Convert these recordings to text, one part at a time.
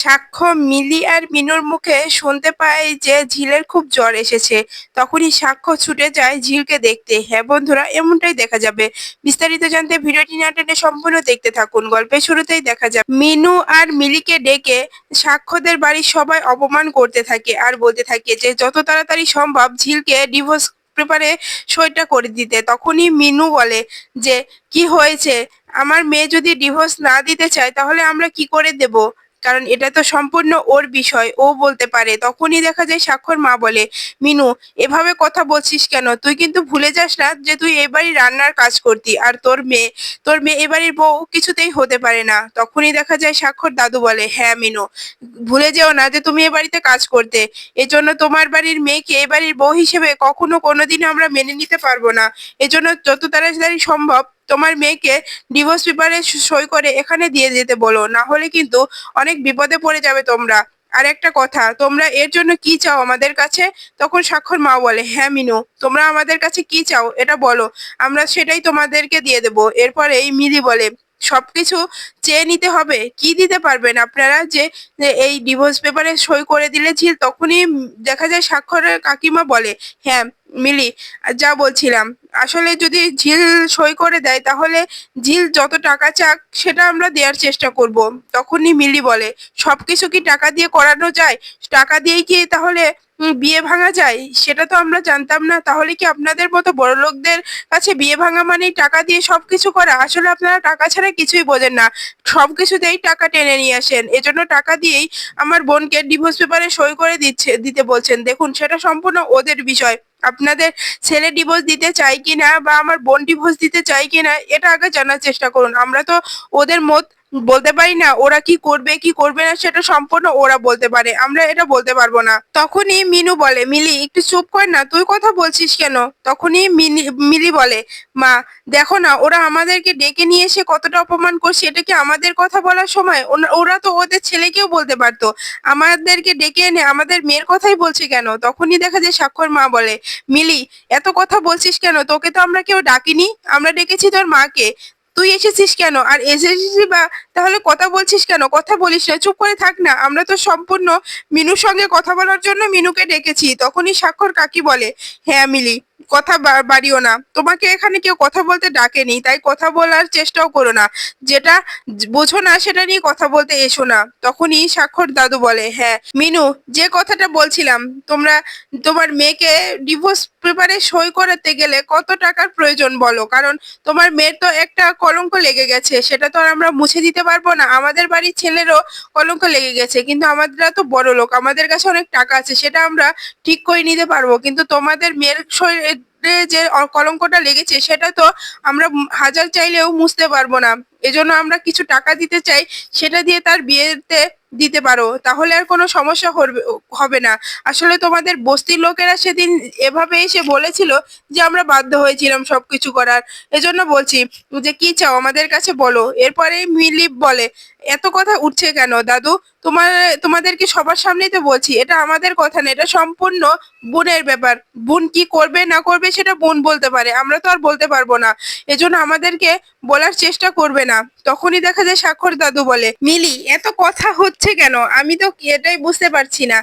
সাক্ষ্য মিলি আর মিনুর মুখে শুনতে পায় যে ঝিলের খুব জ্বর এসেছে। তখনই সাক্ষ্য ছুটে যায় ঝিলকে দেখতে। হ্যাঁ বন্ধুরা, এমনটাই দেখা যাবে। বিস্তারিত জানতে ভিডিওটি না টেনে সম্পূর্ণ দেখতে থাকুন। গল্পের শুরুতেই দেখা যাবে মিনু আর মিলিকে ডেকে সাক্ষ্যদের বাড়ির সবাই অপমান করতে থাকে আর বলতে থাকে যে, যত তাড়াতাড়ি সম্ভব ঝিলকে ডিভোর্স পেপারে সইটা করে দিতে। তখনই মিনু বলে যে, কি হয়েছে? আমার মেয়ে যদি ডিভোর্স না দিতে চায় তাহলে আমরা কি করে দেব? কারণ এটা তো সম্পূর্ণ ওর বিষয়, ও বলতে পারে। তখনই দেখা যায় স্বাক্ষর মা বলে, মিনু, এভাবে কথা বলছিস কেন? তুই কিন্তু ভুলে যাস না যে তুই এবারই রান্নার কাজ করতি আর তোর মেয়ে তোর মেয়ে এবাড়ির বউ কিছুতেই হতে পারে না। তখনই দেখা যায় স্বাক্ষর দাদু বলে হ্যাঁ মিনু, ভুলে যেও না যে তুমি এ বাড়িতে কাজ করতে। এজন্য তোমার বাড়ির মেয়েকে এ বাড়ির বউ হিসেবে কখনো কোনোদিন আমরা মেনে নিতে পারব না। এজন্য যত তাড়াতাড়ি সম্ভব তোমার মেয়েকে ডিভোর্স পেপারে সই করে এখানে দিয়ে যেতে বলো, না হলে কিন্তু অনেক বিপদে পড়ে যাবে তোমরা। আর একটা কথা, তোমরা এর জন্য কি চাও আমাদের কাছে? তখন স্বাক্ষর মা বলে হ্যাঁ মিনু, তোমরা আমাদের কাছে কি চাও? এটা বলো। আমরা সেটাই তোমাদেরকে দিয়ে দেবো। এরপরে এই মিলি বলে সবকিছু চেয়ে নিতে হবে। কি দিতে পারবেন আপনারা? যে এই ডিভোর্স পেপারে সই করে দিলে ঝিল তখনই দেখা যায় স্বাক্ষরের কাকিমা বলে হ্যাঁ মিলি, যা বলছিলাম। আসলে যদি ঝিল সই করে দেয়, তাহলে ঝিল যত টাকা চাক, সেটা আমরা দেওয়ার চেষ্টা করব। তখনই মিলি বলে, সবকিছু কি টাকা দিয়ে করানো যায়? টাকা দিয়েই কি তাহলে বিয়ে ভাঙা যায়, সেটা তো আমরা জানতাম না। তাহলে কি আপনাদের মতো বড় লোকদের কাছে বিয়ে ভাঙা মানেই টাকা দিয়ে সবকিছু করা? আসলে আপনারা টাকা ছাড়া কিছুই বোঝেন না। সবকিছুতেই টাকা টেনে নিয়ে আসেন। এজন্য টাকা দিয়েই আমার বোনকে ডিভোর্স পেপারে সই করে দিচ্ছে, দিতে বলছেন। দেখুন, সেটা সম্পূর্ণ ওদের বিষয়। আপনাদের ছেলে ডিভোর্স দিতে চাই কিনা বা আমার বোন ডিভোর্স দিতে চাই কিনা, এটা আগে জানার চেষ্টা করুন। আমরা তো ওদের মত বলতে পারি না ওরা কি করবে কি করবে না সেটা সম্পূর্ণ ওরা বলতে পারে। আমরা এটা বলতে পারব না। তখনই মিনু বলে, মিলি, একটু চুপ কর না, তুই কথা বলছিস কেন? তখনই মিলি বলে, মা, দেখো না, ওরা আমাদেরকে ডেকে নিয়ে এসে কতটা অপমান করছে এটা কি আমাদের কথা বলার সময়? ওরা তো ওদের ছেলেকেও বলতে পারতো। আমাদেরকে ডেকে এনে আমাদের মেয়ের কথাই বলছে কেন? তখনই দেখা যায় স্বাক্ষর মা বলে, মিলি, এত কথা বলছিস কেন? তোকে তো আমরা কেউ ডাকিনি। আমরা ডেকেছি তোর মাকে। তুই এসেছিস কেন? আর এসেছিস বা তাহলে কথা বলছিস কেন? কথা বলিস না, চুপ করে থাক না। আমরা তো সম্পূর্ণ মিনুর সঙ্গে কথা বলার জন্য মিনুকে ডেকেছি, তখনই স্বাক্ষর কাকি বলে হ্যাঁ মিলি। কথা বাড়িও না। তোমাকে এখানে কেউ কথা বলতে ডাকেনি, তাই কথা বলার চেষ্টাও করো না। যেটা বোঝো না সেটা নিয়ে কথা বলতে এসো না। তখনই স্বাক্ষর দাদু বলে হ্যাঁ মিনু, যে কথাটা বলছিলাম, তোমরা, তোমার মেয়েকে ডিভোর্স পেপারে সই করাতে গেলে কত টাকার প্রয়োজন বলো? কারণ তোমার মেয়ের তো একটা কলঙ্ক লেগে গেছে, সেটা তো আর আমরা মুছে দিতে পারব না। আমাদের বাড়ির ছেলেরও কলঙ্ক লেগে গেছে, কিন্তু আমাদেররা তো বড় লোক আমাদের কাছে অনেক টাকা আছে, সেটা আমরা ঠিক করে নিতে পারব। কিন্তু তোমাদের মেয়ের শরীরে যে কলঙ্কটা লেগেছে সেটা তো আমরা হাজার চাইলেও মুছতে পারব না। এজন্য আমরা কিছু টাকা দিতে চাই, সেটা দিয়ে তার বিয়েতে দিতে পারো। তাহলে আর কোনো সমস্যা হবে না। আসলে তোমাদের বস্তির লোকেরা সেদিন এভাবে এসে বলেছিল যে আমরা বাধ্য হয়েছিলাম সব কিছু করার। এজন্য বলছি যে কি চাও আমাদের কাছে বলো। এরপরে মিলিপ বলে, এত কথা উঠছে কেন দাদু? তোমার, তোমাদেরকে সবার সামনেই তো বলছি, এটা আমাদের কথা না, এটা সম্পূর্ণ বোনের ব্যাপার। বোন কি করবে না করবে সেটা বোন বলতে পারে, আমরা তো আর বলতে পারব না। এজন্য আমাদেরকে বলার চেষ্টা করবে না। তখনই দেখা যায় স্বাক্ষর দাদু বলে, মিলি, এত কথা হচ্ছে কেন? আমি তো এটাই বুঝতে পারছি না।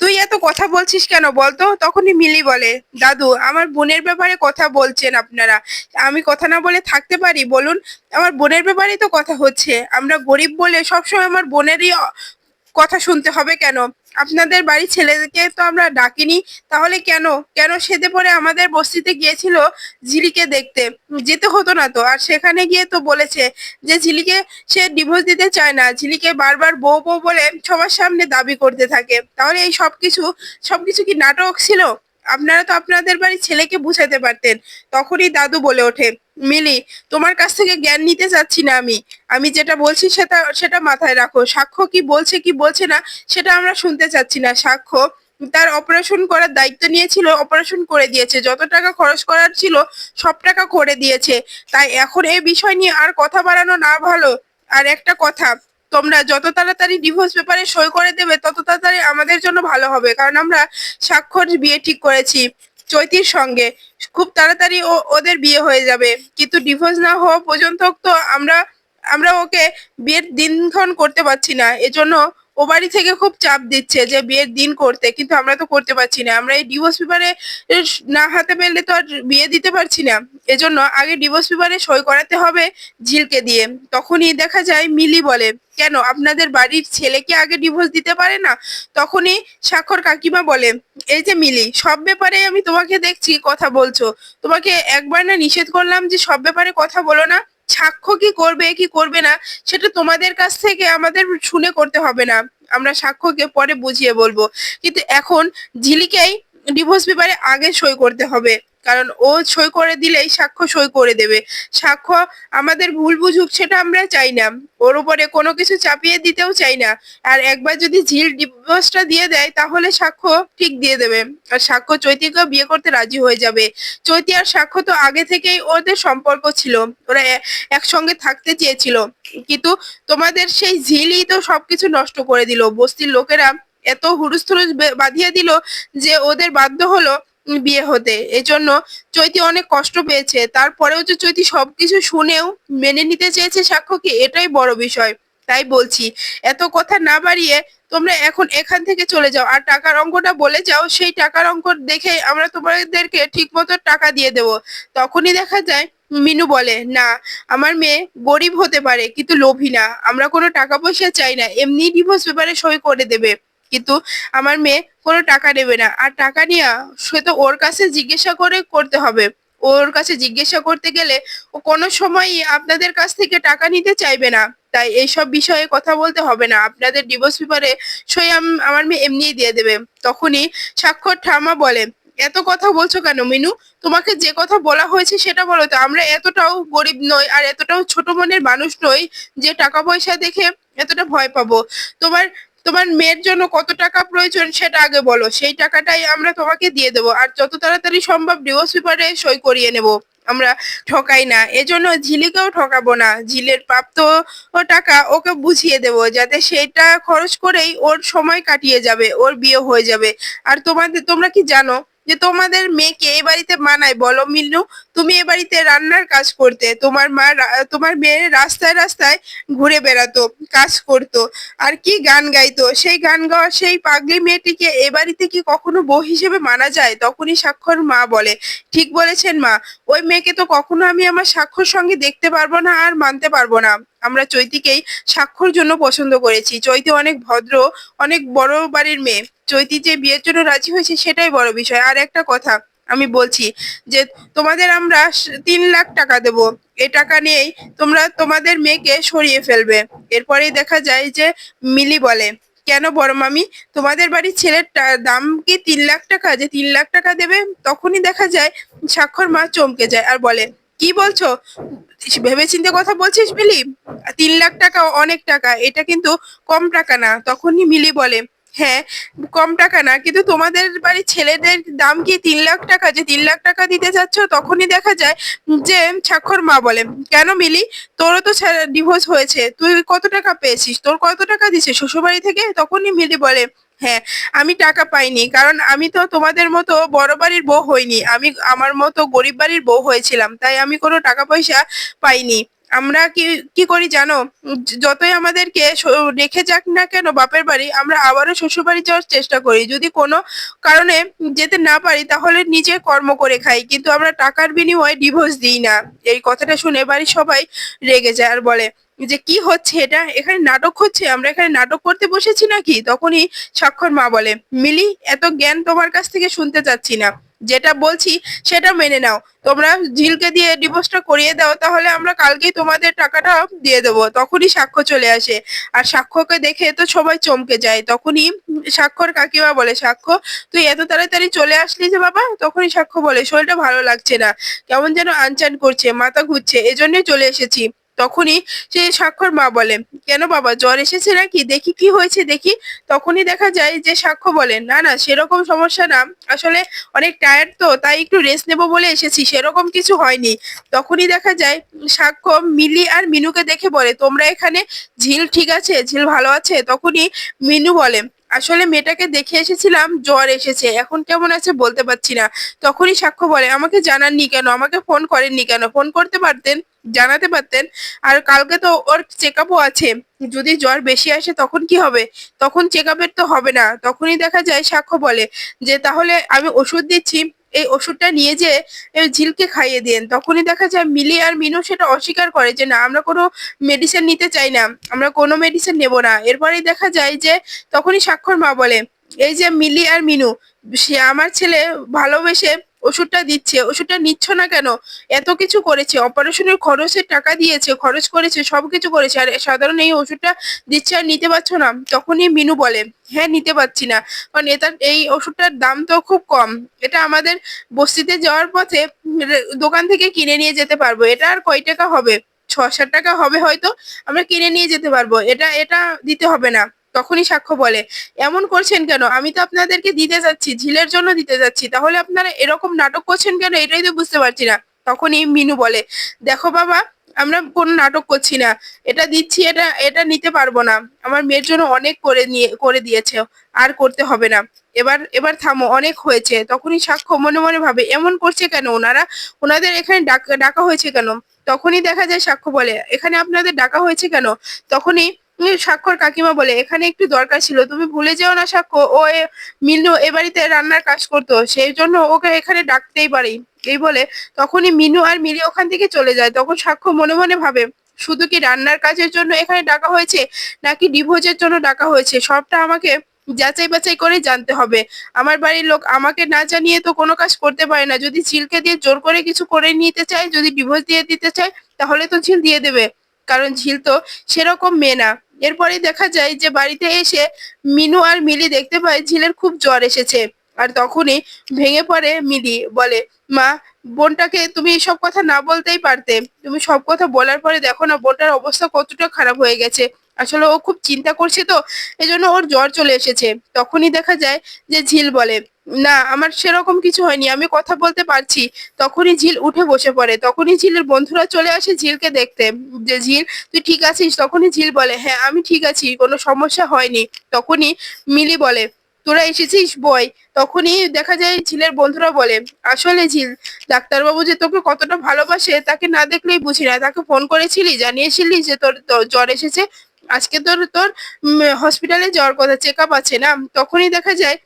তুই এত কথা বলছিস কেন? বলতো? তখনই মিলি বলে, দাদু, আমার বোনের ব্যাপারে কথা বলছেন আপনারা। আমি কথা না বলে থাকতে পারি? বলুন, আমার বোনের ব্যাপারে তো কথা হচ্ছে। আমরা গরিব বলে সবসময় আমার বোনেরই কথা শুনতে হবে কেন? আপনাদের বাড়ির ছেলেকে তো আমরা ডাকিনি, তাহলে কেন? কেন সেদে পরে আমাদের বস্তিতে গিয়েছিল ঝিলিকে দেখতে? যেতে হতো না তো। আর সেখানে গিয়ে তো বলেছে যে ঝিলিকে সে ডিভোর্স দিতে চায় না। ঝিলিকে বারবার বউ বউ বলে সবার সামনে দাবি করতে থাকে। তাহলে এই সব কিছু সব কিছু কি নাটক ছিল? আপনারা তো আপনাদের বাড়ির ছেলেকে বুঝাতে পারতেন। তখনই দাদু বলে ওঠে মিলি, তোমার কাছ থেকে জ্ঞান নিতে চাচ্ছি না আমি। আমি যেটা বলছি সেটা সেটা মাথায় রাখো। সাক্ষ্য কি বলছে কি বলছে না, সেটা আমরা শুনতে চাচ্ছি না। সাক্ষ্য, তার অপারেশন করার দায়িত্ব নিয়েছিল অপারেশন করে দিয়েছে। যত টাকা খরচ করার ছিল, সব টাকা করে দিয়েছে। তাই এখন এই বিষয় নিয়ে আর কথা বাড়ানো না ভালো। আর একটা কথা, তোমরা যত তাড়াতাড়ি ডিভোর্স পেপারে সই করে দেবে, তত তাড়াতাড়ি আমাদের জন্য ভালো হবে। কারণ আমরা স্বাক্ষর বিয়ে ঠিক করেছি, চৈতির সঙ্গে। খুব তাড়াতাড়ি ও, ওদের বিয়ে হয়ে যাবে। কিন্তু ডিভোর্স না হওয়া পর্যন্ত তো আমরা আমরা ওকে বিয়ের দিনক্ষণ করতে পারছি না। এজন্য ও বাড়ি থেকে খুব চাপ দিচ্ছে যে বিয়ের দিন করতে, কিন্তু আমরা তো করতে পারছি না। আমরা এই ডিভোর্স পেপারে না হাতে পেলে তো আর বিয়ে দিতে পারছি না। এজন্য আগে ডিভোর্স পেপারে সই করাতে হবে ঝিলকে দিয়ে। তখনই দেখা যায় মিলি বলে, কেন, আপনাদের বাড়ির ছেলে কি আগে ডিভোর্স দিতে পারে না? তখনই স্বাক্ষর কাকিমা বলে, এই যে মিলি, সব ব্যাপারে আমি তোমাকে দেখছি, কথা বলছো। তোমাকে একবার না নিষেধ করলাম যে সব ব্যাপারে কথা বলো না। সাক্ষ্য কি করবে কি করবে না, সেটা তোমাদের কাছ থেকে আমাদের শুনে করতে হবে না। আমরা সাক্ষ্যকে পরে বুঝিয়ে বলব। কিন্তু এখন ঝিলিকেই ডিভোর্স পেপারে আগে সই করতে হবে। কারণ ও সই করে দিলেই সাক্ষ্য সই করে দেবে। সাক্ষ্য আমাদের ভুল বুঝুক সেটা আমরা চাই না। ওর উপরে কোনো কিছু চাপিয়ে দিতেও চাই না। আর একবার যদি ঝিল ডিভোর্সটা দিয়ে দেয়, তাহলে সাক্ষ্য ঠিক দিয়ে দেবে। আর সাক্ষ্য চৈতিকেও বিয়ে করতে রাজি হয়ে যাবে। চৈতি আর সাক্ষ্য তো আগে থেকেই ওদের সম্পর্ক ছিল। ওরা একসঙ্গে থাকতে চেয়েছিল। কিন্তু তোমাদের সেই ঝিলই তো সবকিছু নষ্ট করে দিল। বস্তির লোকেরা এত হুরুস থুরুস বাঁধিয়ে দিল যে ওদের বাধ্য হলো বিয়ে হতে। এজন্য চৈতি অনেক কষ্ট পেয়েছে। তারপরেও যে চৈতি সবকিছু শুনেও মেনে নিতে চেয়েছে সাক্ষ্যকে এটাই বড় বিষয়। তাই বলছি, এত কথা না বাড়িয়ে তোমরা এখন এখান থেকে চলে যাও। আর টাকার অঙ্কটা বলে যাও, সেই টাকার অঙ্ক দেখে আমরা তোমাদেরকে ঠিক মতো টাকা দিয়ে দেবো। তখনই দেখা যায়, মিনু বলে, না, আমার মেয়ে গরিব হতে পারে, কিন্তু লোভী না। আমরা কোনো টাকা পয়সা চাই না। এমনি ডিভোর্স পেপারে সই করে দেবে। কিন্তু আমার মেয়ে কোনো টাকা নেবে না। আর টাকা নিয়ে সে তো ওর কাছে জিজ্ঞাসা করে করতে হবে। ওর কাছে জিজ্ঞাসা করতে গেলে ও কোনো সময়ই আপনাদের কাছ থেকে টাকা নিতে চাইবে না। তাই এইসব বিষয়ে কথা বলতে হবে না। আপনাদের ডিভোর্স পেপারে সই আমার মেয়ে এমনিই দিয়ে দেবে। তখনই স্বাক্ষর ঠামা বলে, এত কথা বলছো কেন মিনু? তোমাকে যে কথা বলা হয়েছে সেটা বলো তো। আমরা এতটাও গরিব নই আর এতটাও ছোট মনের মানুষ নই যে টাকা পয়সা দেখে এতটা ভয় পাবো। তোমার তোমার মেয়ের জন্য কত টাকা প্রয়োজন সেটা আগে বলো। সেই টাকাটাই আমরা তোমাকে দিয়ে দেবো। আর যত তাড়াতাড়ি সম্ভব ডিভোর্স পেপারে সই করিয়ে নেব। আমরা ঠকাই না। এজন্য ঝিলিকেও ঠকাবো না। ঝিলের প্রাপ্ত টাকা ওকে বুঝিয়ে দেব যাতে সেটা খরচ করেই ওর সময় কাটিয়ে যাবে, ওর বিয়ে হয়ে যাবে। আর তোমাদের, তোমরা কি জানো যে তোমাদের মেয়েকে এই বাড়িতে মানায়, বলো মিল্লু তুমি এ বাড়িতে রান্নার কাজ করতে, তোমার মা তোমার মেয়ে রাস্তায় রাস্তায় ঘুরে বেড়াতো, কাজ করতো, আর কি গান গাইতো, সেই গান গাওয়া সেই পাগলি মেয়েটিকে এ বাড়িতে কি কখনো বউ হিসেবে মানা যায়? তখনই স্বাক্ষর মা বলে, ঠিক বলেছেন মা, ওই মেয়েকে তো কখনো আমি আমার স্বাক্ষর সঙ্গে দেখতে পারব না আর মানতে পারব না। আমরা চৈতিকেই স্বাক্ষর জন্য পছন্দ করেছি। চৈতি অনেক ভদ্র, অনেক বড় বাড়ির মেয়ে। চৈতি যে বিয়ের জন্য রাজি হয়েছে সেটাই বড় বিষয়। আর একটা কথা আমি বলছি যে তোমাদের আমরা তিন লাখ টাকা দেব। এ টাকা নিয়েই তোমরা তোমাদের মেয়েকে সরিয়ে ফেলবে। এরপরেই দেখা যায় যে মিলি বলে, কেন বড় মামি? তোমাদের বাড়ির ছেলের দাম কি তিন লাখ টাকা? যে তিন লাখ টাকা দেবে তখনই দেখা যায় স্বাক্ষর মা চমকে যায়। আর বলে কি বলছো? ভেবেচিন্তে কথা বলছিস মিলি? তিন লাখ টাকা, অনেক টাকা, এটা কিন্তু কম টাকা না। তখনই মিলি বলে হ্যাঁ কম টাকা না, কিন্তু তোমাদের বাড়ির ছেলেদের দাম কি তিন লাখ টাকা? যে তিন লাখ টাকা দিতে যাচ্ছ, তখনই দেখা যায় যে স্বাক্ষর মা বলে, কেন মিলি? তোরও তো ডিভোর্স হয়েছে। তুই কত টাকা পেয়েছিস? তোর কত টাকা দিছে শ্বশুরবাড়ি থেকে? তখনই মিলি বলে হ্যাঁ আমি টাকা পাইনি। কারণ আমি তো তোমাদের মতো বড় বাড়ির বউ হইনি। আমি আমার মতো গরিব বাড়ির বউ হয়েছিলাম। তাই আমি কোনো টাকা পয়সা পাইনি। আমরা কি কি করি জানো? যতই আমাদেরকে রেখে যাক না কেন বাপের বাড়ি, আমরা আবারও শ্বশুর বাড়ি যাওয়ার চেষ্টা করি। যদি কোনো কারণে যেতে না পারি, তাহলে নিজে কর্ম করে খাই। কিন্তু আমরা টাকার বিনিময়ে ডিভোর্স দিই না। এই কথাটা শুনে বাড়ির সবাই রেগে যায় আর বলে যে কি হচ্ছে এটা? এখানে নাটক হচ্ছে? আমরা এখানে নাটক করতে বসেছি নাকি? তখনই স্বাক্ষর মা বলে, মিলি, এত জ্ঞান তোমার কাছ থেকে শুনতে চাচ্ছি না। যেটা বলছি সেটা মেনে নাও। তোমরা ঝিলকে দিয়ে ডিভোর্সটা করিয়ে দাও, তাহলে আমরা কালকেই তোমাদের টাকাটা দিয়ে দেবো। তখনই সাক্ষ্য চলে আসে। আর সাক্ষ্যকে দেখে তো সবাই চমকে যায়। তখনই সাক্ষর কাকিমা বলে সাক্ষ্য তুই এত তাড়াতাড়ি চলে আসলি যে বাবা? তখনই সাক্ষ্য বলে, শরীরটা ভালো লাগছে না। কেমন যেন আনচান করছে, মাথা ঘুরছে, এজন্যই চলে এসেছি। তখনই সে স্বাক্ষর মা বলে, কেন বাবা, জ্বর এসেছে নাকি? দেখি কি হয়েছে, দেখি। তখনই দেখা যায় যে সাক্ষ্য বলে, না না, সেরকম সমস্যা না। আসলে অনেক টায়ার্ড তো, তাই একটু রেস্ট নেব বলে এসেছি। সেরকম কিছু হয়নি। তখনই দেখা যায় সাক্ষ্য মিলি আর মিনুকে দেখে বলে, তোমরা এখানে ঝিল ঠিক আছে? ঝিল ভালো আছে? তখনই মিনু বলে আসলে মেয়েটাকে দেখে এসেছিলাম, জ্বর এসেছে। এখন কেমন আছে বলতে পারছি না। তখনই সাক্ষ্য বলে, আমাকে জানাননি কেন? আমাকে ফোন করেননি কেন? ফোন করতে পারতেন? জানাতে পারতেন? আর কালকে তো ওর চেক আছে। যদি জ্বর বেশি আসে তখন কি হবে? তখন চেক তো হবে না। তখনই দেখা যায়, সাক্ষ্য বলে যে, তাহলে আমি ওষুধ দিচ্ছি। এই ওষুধটা নিয়ে যে ঝিলকে খাইয়ে দেন। তখনই দেখা যায় মিলি আর মিনু সেটা অস্বীকার করে যে, না, আমরা কোনো মেডিসিন নিতে চাই না। আমরা কোনো মেডিসিন নেব না। এরপরেই দেখা যায় যে, তখনই স্বাক্ষর মা বলে, এই যে মিলি আর মিনু, সে আমার ছেলে ভালোবেসে ওষুধটা দিচ্ছে, ওষুধটা নিচ্ছ না কেন? এত কিছু করেছে, অপারেশনের খরচের টাকা দিয়েছে, খরচ করেছে সব কিছু করেছে, আর সাধারণ এই ওষুধটা দিচ্ছে আর নিতে পারছ না। তখনই মিনু বলে হ্যাঁ নিতে পারছি না। কারণ এটা, এই ওষুধটার দাম তো খুব কম। এটা আমাদের বস্তিতে যাওয়ার পথে দোকান থেকে কিনে নিয়ে যেতে পারব। এটা আর কয় টাকা হবে? ছ টাকা হবে হয়তো, আমরা কিনে নিয়ে যেতে পারব। এটা এটা দিতে হবে না। তখনই সাক্ষ্য বলে, এমন করছেন কেন? আমি তো আপনাদেরকে দিতে যাচ্ছি, ঝিলের জন্য দিতে যাচ্ছি। তাহলে আপনারা এরকম নাটক করছেন কেন? এটাই তো বুঝতে পারছি না। তখনই মিনু বলে, দেখো বাবা, আমরা কোনো নাটক করছি না। এটা দিচ্ছি, এটা এটা নিতে পারব না। আমার মেয়ের জন্য অনেক করে নিয়ে, করে দিয়েছে, আর করতে হবে না। এবার এবার থামো, অনেক হয়েছে। তখনই সাক্ষ্য মনে মনে ভাবে, এমন করছে কেন? ওনারা, ওনাদের এখানে ডাকা ডাকা হয়েছে কেন? তখনই দেখা যায়, সাক্ষ্য বলে, এখানে আপনাদের ডাকা হয়েছে কেন? তখনই স্বাক্ষর কাকিমা বলে, এখানে একটু দরকার ছিল। তুমি ভুলে যেও না সাক্ষ্য ও মিনু এ বাড়িতে রান্নার কাজ করতো, সেই জন্য ওকে এখানে ডাকতেই পারি। এই বলে তখনই মিনু আর মিলি ওখান থেকে চলে যায়। তখন সাক্ষ্য মনে মনে ভাবে, শুধু কি রান্নার কাজের জন্য এখানে ডাকা হয়েছে, নাকি ডিভোর্সের জন্য ডাকা হয়েছে? সবটা আমাকে যাচাই বাছাই করে জানতে হবে। আমার বাড়ির লোক আমাকে না জানিয়ে তো কোনো কাজ করতে পারে না। যদি ঝিলকে দিয়ে জোর করে কিছু করে নিতে চায়, যদি ডিভোর্স দিয়ে দিতে চায়, তাহলে তো ঝিল দিয়ে দেবে। কারণ ঝিল তো সেরকম মেয়ে না। এরপরে দেখা যায় যে বাড়িতে এসে মিনু আর মিলি দেখতে পায় ঝিলের খুব জ্বর এসেছে। আর তখনই ভেঙে পড়ে মিলি, বলে, মা, বোনটাকে তুমি এসব কথা না বলতেই পারতে। তুমি সব কথা বলার পরে দেখো না, বোনটার অবস্থা কতটা খারাপ হয়ে গেছে। আসলে ও খুব চিন্তা করছে তো, এজন্য ওর জ্বর চলে এসেছে। তখনই দেখা যায় যে ঝিল বলে, না, আমার সেরকম কিছু হয়নি, আমি কথা বলতে পারছি। তখনই ঝিল উঠে বসে পড়ে। তখনই ঝিলের বন্ধুরা চলে আসে ঝিলকে দেখতে, যে ঝিল, তুই ঠিক আছিস? তখনই ঝিল বলে হ্যাঁ আমি ঠিক আছি, কোনো সমস্যা হয়নি। তখনই মিলি বলে, তোরা এসেছিস বই তখনই দেখা যায় ঝিলের বন্ধুরা বলে, আসলে ঝিল, ডাক্তারবাবু যে তোকে কতটা ভালোবাসে, তাকে না দেখলেই বুঝি না। তাকে ফোন করেছিলি? জানিয়েছিলি যে তোর জ্বর এসেছে? আজকে তোর তোর হসপিটালে যাওয়ার কথা চেক আপ আছে না? তখনই দেখা যায়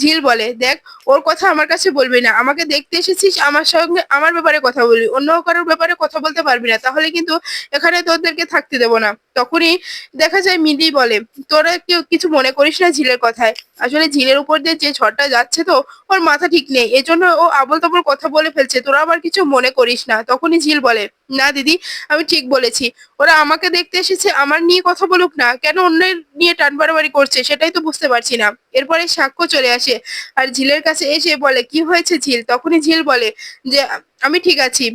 ঝিল বলে, দেখ, ওর কথা আমার কাছে বলবি না। আমাকে দেখতে এসেছিস, আমার সঙ্গে, আমার ব্যাপারে কথা বলবি। অন্য কারোর ব্যাপারে কথা বলতে পারবি না। তাহলে কিন্তু এখানে তোদেরকে থাকতে দেবো না। তখনই দেখা যায় মিলি বলে, তোরা কেউ কিছু মনে করিস না ঝিলের কথায়। আসলে ঝিলের উপর দিয়ে যে ঝড়টা যাচ্ছে তো, ওর মাথা ঠিক নেই। এজন্য ও আবল তাবল কথা বলে ফেলছে, তোরা আবার কিছু মনে করিস না। তখনই ঝিল বলে, না দিদি, আমি ঠিক বলেছি। ওরা আমাকে দেখতে এসেছে, আমার নিয়ে কথা বলুক না। কেন অন্যের নিয়ে টান বাড়াবাড়ি করছে, সেটাই তো বুঝতে পারছি না। এরপরে সাক্ষ্য চলে আসে, আর ঝিলের কাছে এসে বলে, কি হয়েছে ঝিল? তখনই ঝিল বলে যে আমি ঠিক আছি।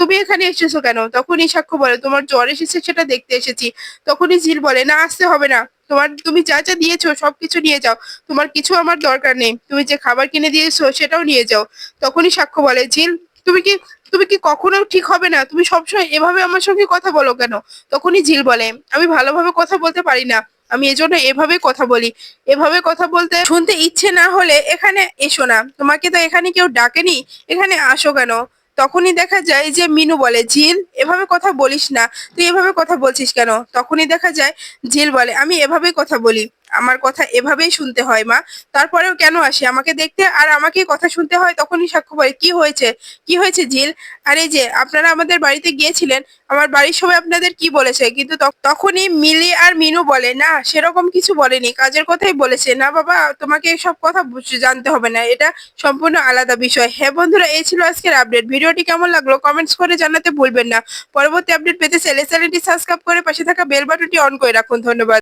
তুমি এখানে এসেছ কেন? তখনই সাক্ষ্য বলে, তোমার জ্বর এসেছে সেটা দেখতে এসেছি। তখনই ঝিল বলে, না, আসতে হবে না। তোমার, তুমি যা যা দিয়েছ, সবকিছু নিয়ে যাও। তোমার কিছু আমার দরকার নেই। তুমি যে খাবার কিনে দিয়েছ, সেটাও নিয়ে যাও। তখনই সাক্ষ্য বলে, ঝিল, তুমি কি তুমি কি কখনো ঠিক হবে না? তুমি সবসময় এভাবে আমার সঙ্গে কথা বলো কেন? তখনই ঝিল বলে, আমি ভালোভাবে কথা বলতে পারি না। আমি এজন্য এভাবে কথা বলি। এভাবে কথা বলতে শুনতে ইচ্ছে না হলে এখানে এসো না। তোমাকে তো এখানে কেউ ডাকেনি, এখানে আসো কেন? তখনই দেখা যায় যে মিনু বলে ঝিল এভাবে কথা বলিস না। তুই এভাবে কথা বলছিস কেন? তখনই দেখা যায় ঝিল বলে, আমি এভাবেই কথা বলি। আমার কথা এভাবেই শুনতে হয়, মা। তারপরেও কেন আসে? আমাকে দেখতে আর আমাকে কথা শুনতে হয় তখনই সাক্ষ্য বলে কি হয়েছে? কি হয়েছে ঝিল আর এই যে, আপনারা আমাদের বাড়িতে গিয়েছিলেন। আমার বাড়ির সবাই আপনাদের কি বলেছে? কিন্তু তখনই মিলি আর মিনু বলে, না, সেরকম কিছু বলেনি। কাজের কথাই বলেছে। না, বাবা, তোমাকে সব কথা জানতে হবে না। এটা সম্পূর্ণ আলাদা বিষয়। হ্যাঁ বন্ধুরা, এই ছিল আজকের আপডেট। ভিডিওটি কেমন লাগল কমেন্টস করে জানাতে ভুলবেন না। পরবর্তী আপডেট পেতে চ্যানেলটি সাবস্ক্রাইব করে পাশে থাকা বেল বাটনটি অন করে রাখুন। ধন্যবাদ।